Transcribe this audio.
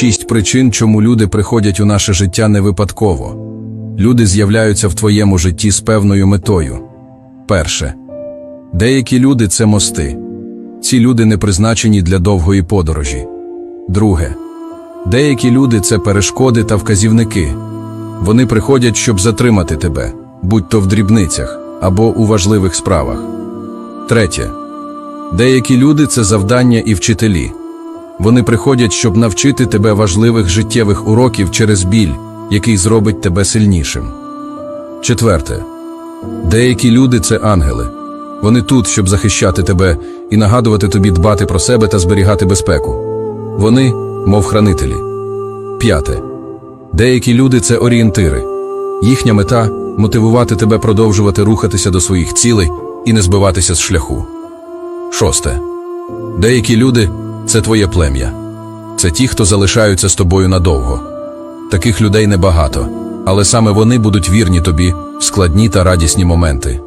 Шість причин, чому люди приходять у наше життя не випадково. Люди з'являються в твоєму житті з певною метою. Перше. Деякі люди це мости. Ці люди не призначені для довгої подорожі. Друге. Деякі люди це перешкоди та вказівники. Вони приходять, щоб затримати тебе, будь то в дрібницях або у важливих справах. Третє. Деякі люди це завдання і вчителі. Вони приходять, щоб навчити тебе важливих життєвих уроків через біль, який зробить тебе сильнішим. Четверте. Деякі люди це ангели. Вони тут, щоб захищати тебе і нагадувати тобі дбати про себе та зберігати безпеку. Вони, мов хранителі. П'яте. Деякі люди це орієнтири. Їхня мета мотивувати тебе продовжувати рухатися до своїх цілей і не збиватися з шляху. Шосте. Деякі люди це твоє плем'я. Це ті, хто залишаються з тобою надовго. Таких людей небагато, але саме вони будуть вірні тобі в складні та радісні моменти.